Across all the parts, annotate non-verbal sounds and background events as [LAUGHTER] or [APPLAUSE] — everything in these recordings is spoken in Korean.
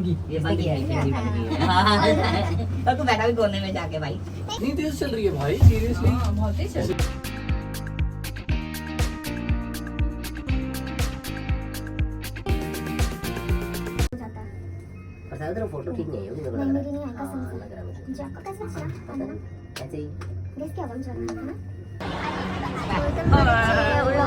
होंगी ये बाकी है बंद और हाँ। [LAUGHS] तो तू बैठा भी कोने में जाके भाई। नहीं तेज चल रही है भाई सीरियसली हाँ, बहुत तेज चल रही है। पता तेरा फ़ोटो ठीक नहीं है मुझे हाँ, लग रहा है। लग रहा है जाको कैसे चला ऐसे ही। देख क्या बन चला है ना अरे उड़ा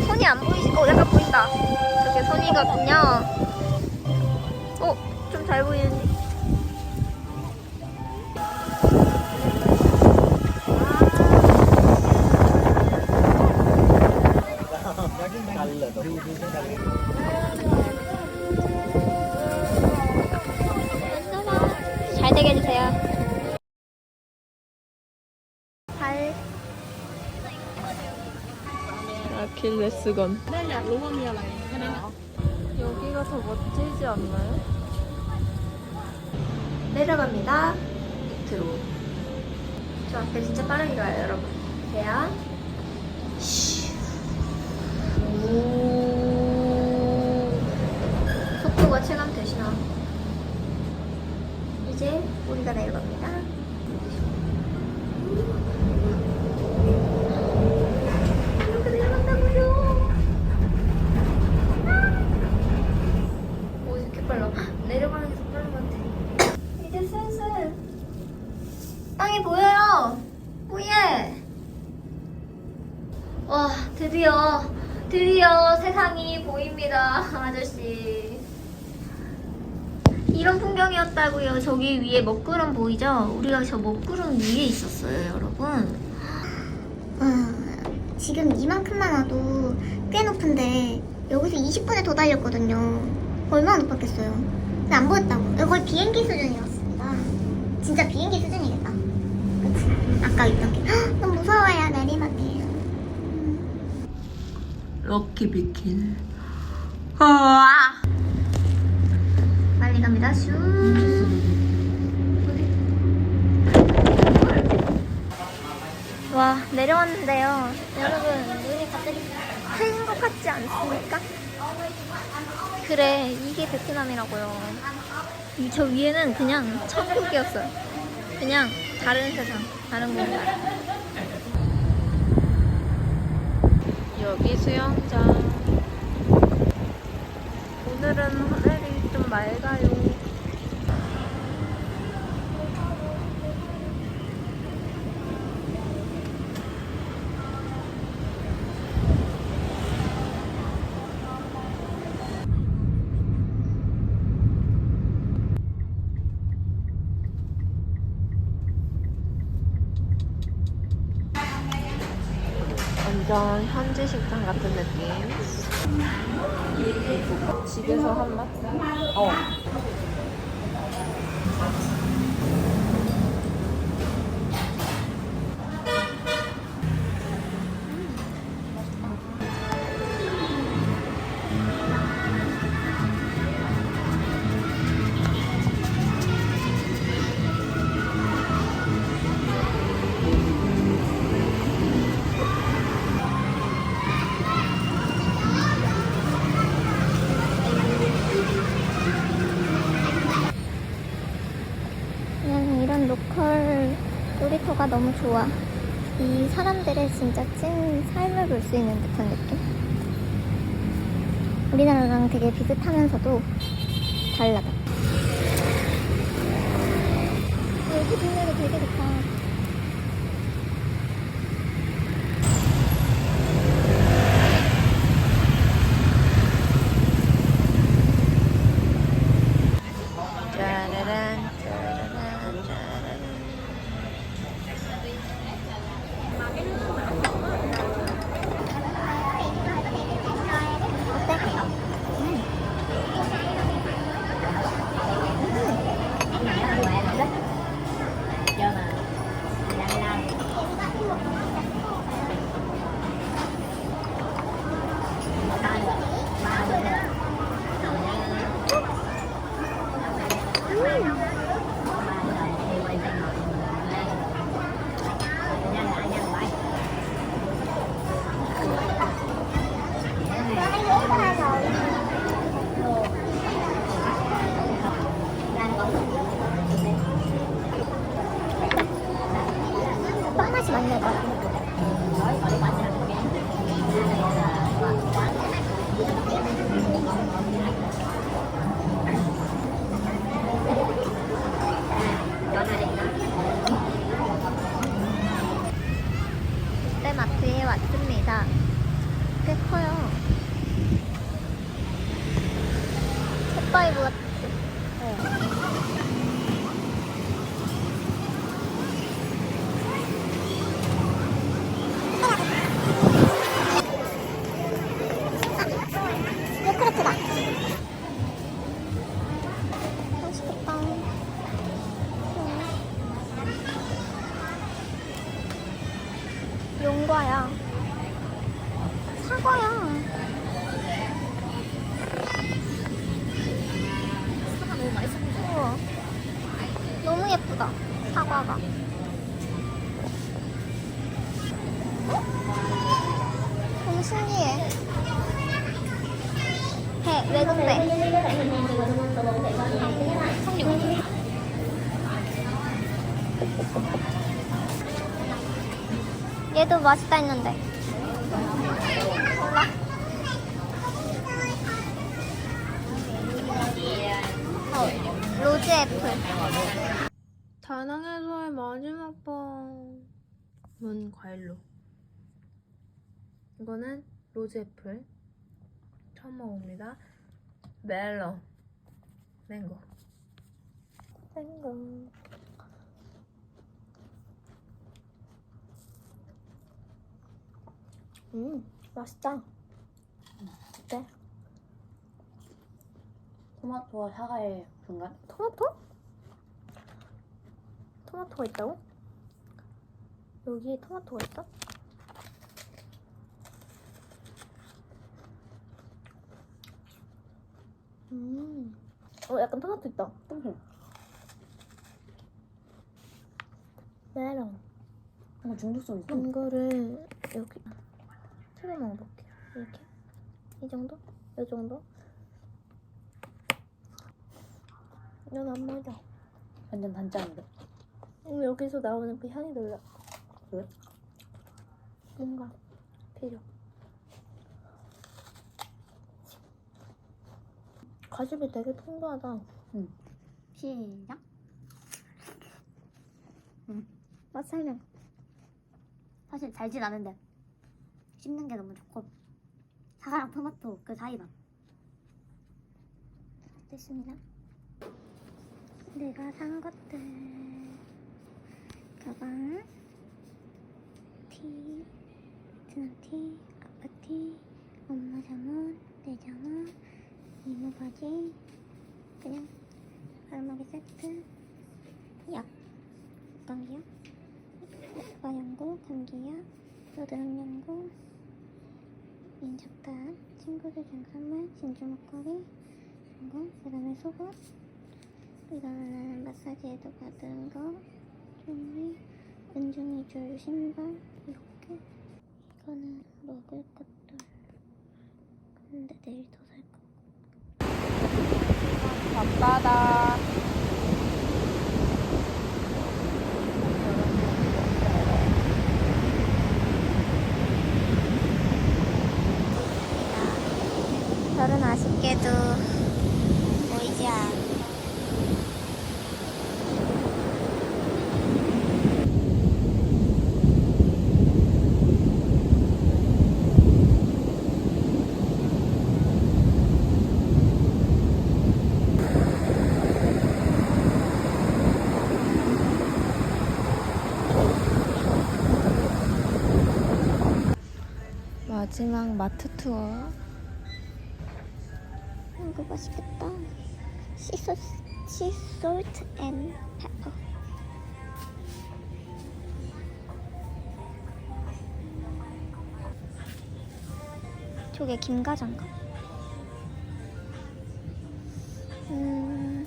손이 안 보이 아킬레스건. 여기가 더 멋지지 않나요? 내려갑니다. 밑으로. 저 앞에 진짜 빠르게 가요, 여러분. 대야. 속도가 체감되시나? 이제 우리가 내려갑니다. 이렇게 내려간다고요? 오, 이렇게 빨라. 내려가는 게 더 빠른 것 같아. 이제 슬슬 땅이 보여요. 오예. 와 드디어 드디어 세상이 보입니다, 아저씨. 이런 풍경이었다고요. 저기 위에 먹구름 보이죠? 우리가 저 먹구름 위에 있었어요, 여러분. 와, 지금 이만큼만 와도 꽤 높은데 여기서 20분에 더 달렸거든요. 얼마나 높았겠어요? 근데 안 보였다고. 이거 거의 비행기 수준이었습니다. 진짜 비행기 수준이겠다. 그치? 아까 있던 게. 헉, 너무 무서워요, 내리막이에요. 럭키 비키니. 우와. 빨리 갑니다. 슈. 와, 내려왔는데요. 여러분, 눈이 갑자기 트인 것 같지 않습니까? 그래, 이게 베트남이라고요. 이 저 위에는 그냥 천국이었어요. 그냥 다른 세상, 다른 공간. 여기 수영장. 오늘은 하늘이 좀 맑아요. 완전 현지 식당 같은 느낌. 집에서 한 맛? 어 너무 좋아. 이 사람들의 진짜 찐 삶을 볼 수 있는 듯한 느낌? 우리나라랑 되게 비슷하면서도 달라다. 여기 동네도 되게 좋다. Tapos maglagay ko. 음. 용과야. 사과야. 사과 너무 맛있어. 너무 예쁘다. 사과가. 너무 신기해. 배, 외국배. 성룡. 얘도 맛있다 했는데. 몰라. 어, 로즈 애플. 다낭에서의 마지막 밤은 과일로 이거는 로즈 애플 처음 먹어봅니다 멜론 맹고 땡고. 음, 맛있다. 어때? 토마토와 사과의 중간? 토마토? 토마토가 있다고? 여기 토마토가 있어? 음, 어, 약간 토마토 있다. 메론. 뭔가 중독성 있어. 이거를 여기 틀어 먹어볼게요. 이렇게 이 정도? 이 정도? 이건 안 맞아. 완전 단짠인데. 음, 여기서 나오는 그 향이 놀라. 왜? 뭔가 필요. 과즙이 되게 풍부하다. 응. 시작. 음. 맛 설명. 사실 달진 않은데 씹는 게 너무 좋고 사과랑 토마토 그 사이 맛. 됐습니다. 내가 산 것들. 가방, 티, 베트남 티, 아빠 티, 엄마 잠옷, 내 잠옷, 이모 바지, 그냥 알마기 세트, 약, 감기약, 아빠 연고, 감기약, 여드름 연고, 인적단, 친구들 준 선물, 진주 목걸이, 이거, 그 다음에 속옷, 이거는 마사지에도 받은 거, 종이, 은중이 줄 신발, 이렇게. 이거는 먹을 것들. 근데 내일 더 살 거. 밤바다 오늘은 아쉽게도 보이지 않아. 마지막 마트 투어 저게 김과자인가? 음,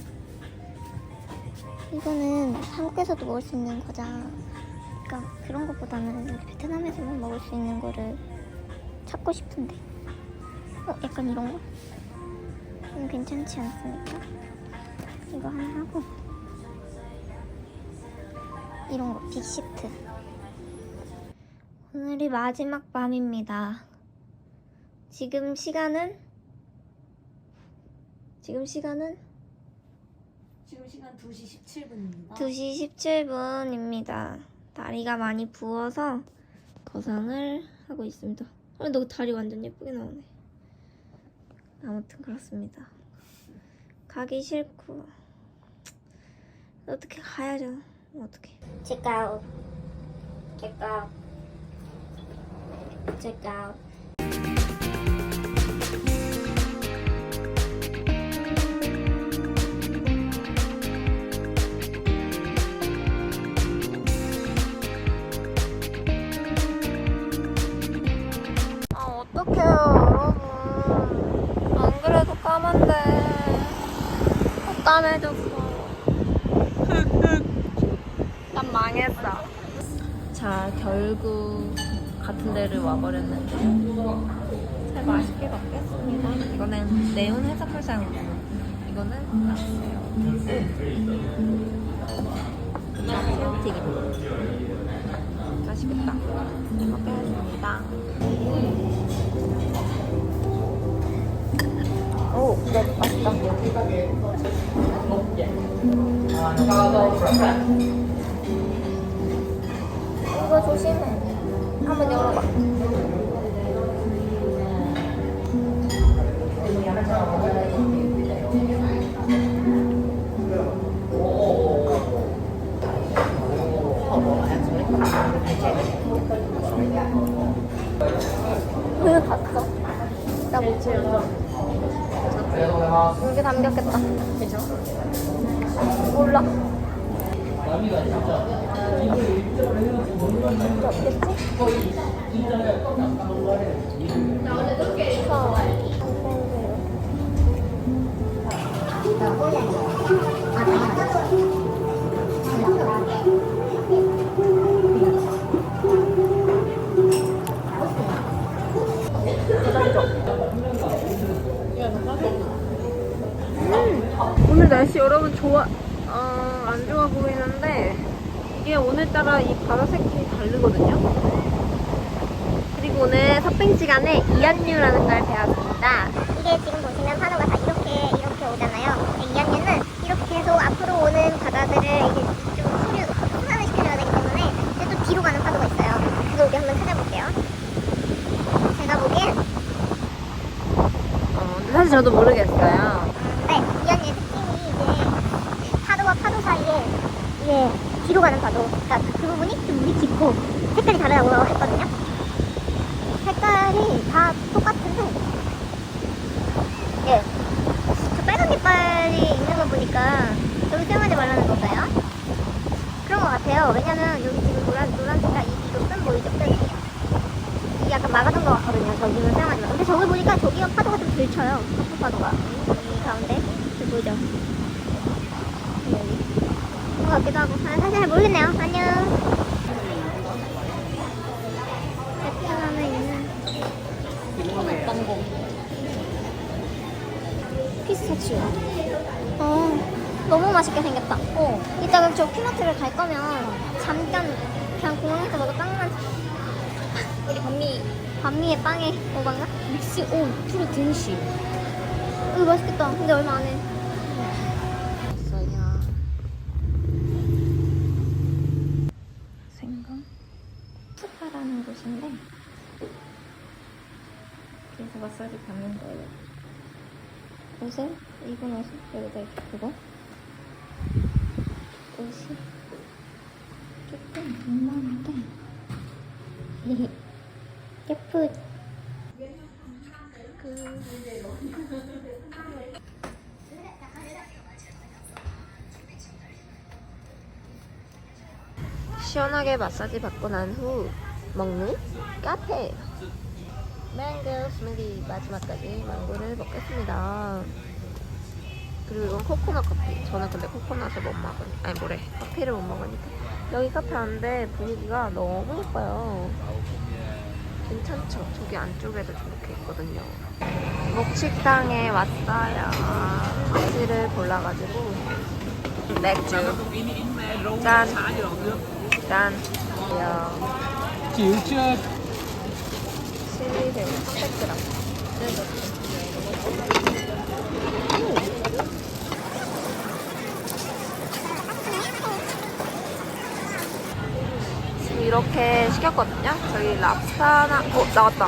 이거는 한국에서도 먹을 수 있는 과자. 그러니까 그런 것보다는 베트남에서만 먹을 수 있는 거를 찾고 싶은데. 어, 약간 이런 거? 음, 괜찮지 않습니까? 이거 하나 하고 이런 거 빅시트 오늘이 마지막 밤입니다 지금 시간은? 지금 시간은? 지금 시간 2시 17분입니다. 2시 17분입니다. 다리가 많이 부어서 거상을 하고 있습니다. 아, 너 다리 완전 예쁘게 나오네. 아무튼 그렇습니다. 가기 싫고. 어떻게 가야죠? 어떻게? Check out. Check out. Check out 어떡해요 여러분. 안 그래도 까만데. 또 까매졌어. [LAUGHS] 난 망했어. 자 결국 같은 데를 와버렸는데 잘 맛있게 먹겠습니다. 이거는 네온 해산물상 이거는 나왔어요. 새우튀김. 맛있겠다. 먹겠습니다. 오, 네, 맛있다. 이거 조심해 한번 열어봐 왜 갔어? 나못 치려 이게 담겼겠다 그죠? 몰라 날 여러분 좋아, 어, 안 좋아 보이는데 이게 오늘따라 이 바다 색깔이 다르거든요. 그리고 오늘 섭빙지간에 이안류라는 걸 배웠습니다. 이게 지금 보시면 파도가 다 이렇게 이렇게 오잖아요. 근데 이학년은 이렇게 계속 앞으로 오는 바다들을 이제 좀 소류 순환을 시켜줘야 되기 때문에 이제 또 뒤로 가는 파도가 있어요. 그거 우리 한번 찾아볼게요. 제가 보기엔 어, 근데 사실 저도 모르겠어요. 네, 이학년의 특징이 이제 파도와 파도 사이에 이게 뒤로 가는 파도. 그러니까 그 부분이 좀 물이 깊고 색깔이 다르다고 했거든요. 색깔이 다 똑같은데 예. 저 빨간 깃발이 있는 거 보니까 여기 수영하지 말라는 건가요? 그런 것 같아요. 왜냐면 여기 지금 노란, 노란 색깔 이, 이거 끈 보이죠? 끈. 이게 약간 막아둔 것 같거든요. 저기는 마. 근데 저기 보니까 저기가 파도가 좀덜 쳐요. 커프 파도가. 이 가운데. 저기 보이죠? 것 같기도 하고. 아, 사실 잘 모르겠네요. 안녕. 베트남에 있는 피스타치오. 어, 너무 맛있게 생겼다. 어. 이따가 저 피마트를 갈 거면 잠깐 그냥 공항에서 먹을 빵만 우리 반미 반미의 빵에 오반가? 믹스 오 프로 등시. 이거 맛있겠다. 근데 얼마 안 해. 스투파라는 곳인데 그래서 마사지 받는 거예요. 옷을 입은 옷을 여기다 이렇게 두고 옷이 조금 민망한데 [LAUGHS] 예쁘지 그 시원하게 마사지 받고 난 후 먹는 카페. 망고 스무디 마지막까지 망고를 먹겠습니다. 그리고 이건 코코넛 커피. 저는 근데 코코넛을 못 먹으니 아니 뭐래 커피를 못 먹으니까 여기 카페 왔는데 분위기가 너무 예뻐요. 괜찮죠? 저기 안쪽에도 저렇게 있거든요. 목식당에 왔어요. 커피를 골라가지고 맥주 짠. 짠. 이야. chưa 실리새우 300g. 지금 이렇게 시켰거든요. 저희 랍스타나, 어, 나왔다.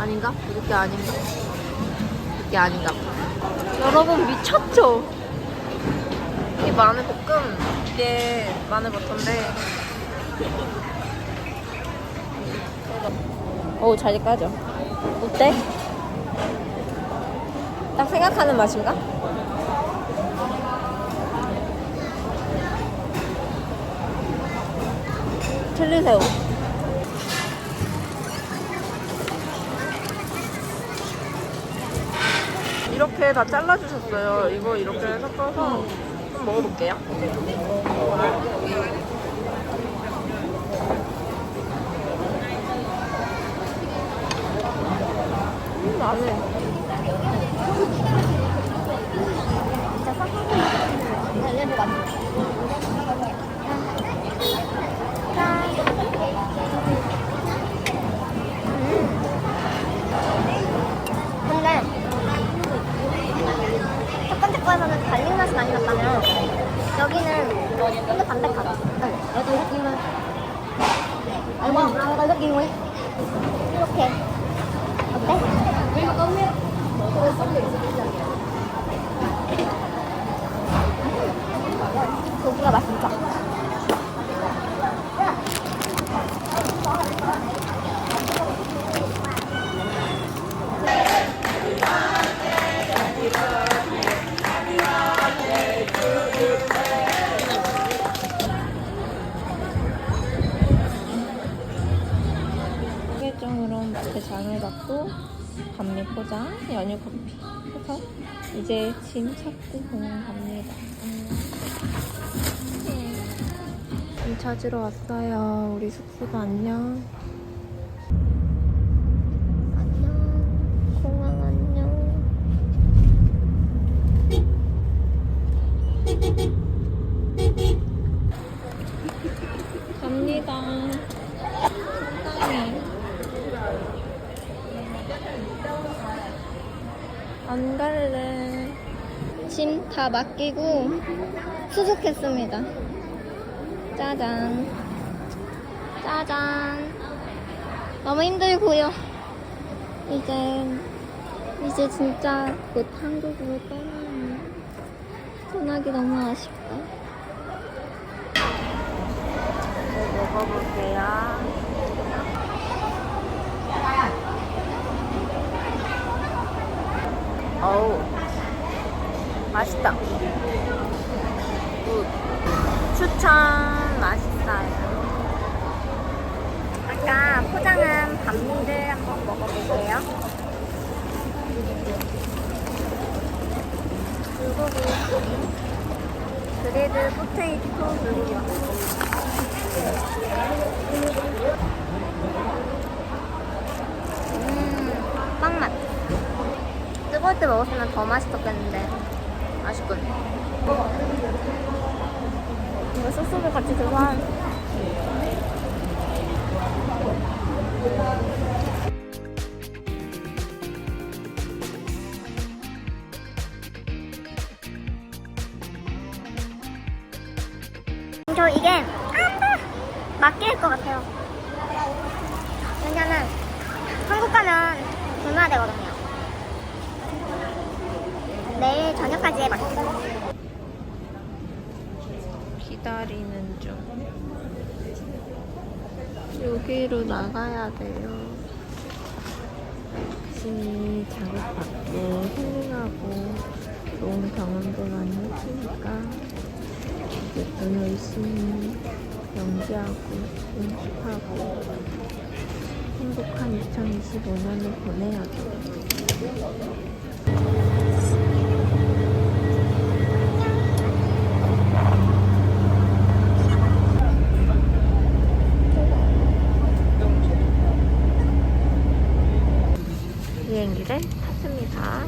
아닌가? 이렇게 아닌가? 이게 아닌가? 여러분 미쳤죠? 이게 마늘 볶음, 이게 마늘 버터인데. 오, 잘 까죠? 어때? 딱 생각하는 맛인가? 칠리새우. 이렇게 다 잘라주셨어요. 이거 이렇게 섞어서 한번 먹어볼게요. 음, 맛있네. 소개장으로 마트 장을 받고 감미 포장, 연유 커피 해서 이제 짐 찾고 공항 갑니다. 짐 찾으러 왔어요. 우리 숙소도. 안녕. 공항 안녕. 갑니다. 세상에. 안 갈래. 짐 다 맡기고 수속했습니다. 짜잔. 짜잔. 너무 힘들고요. 이제 이제 진짜 곧 한국으로 떠나요. 떠나기 너무 아쉽다. 먹어볼게요. 어우, 맛있다. 굿. 추천 맛있어요. 아까 포장한 반미를 한번 먹어볼게요. 불고기 그리드 포테이토 불고기 음, 빵 맛. 뜨거울 때 먹었으면 더 맛있었겠는데 아쉽군. 이거 소스도 같이 줘서 저 여기로 나가야 돼요. 열심히 자극받고 힐링하고 좋은 경험들 많이 했으니까 더 열심히 연기하고 연습하고 행복한 2025년을 보내야죠. 비행기를 탔습니다.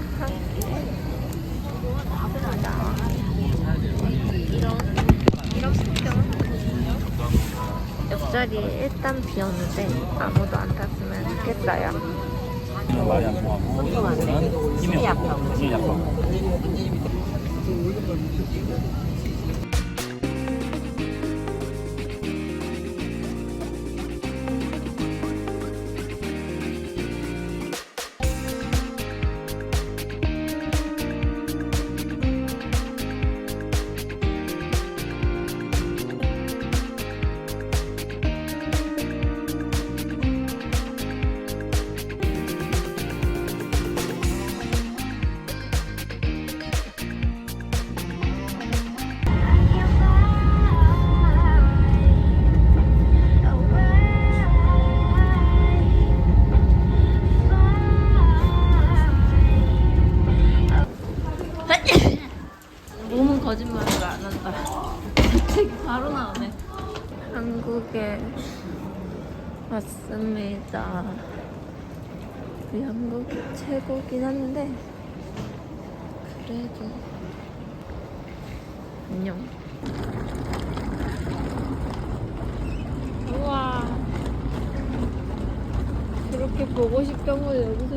옆자리에 일단 비었는데 아무도 안 탔으면 좋겠어요. 힘이 약하고 힘이 약하고 왔습니다. 우리 한국 최고긴 한데 그래도 안녕. 우와. 그렇게 보고 싶던 걸 여기서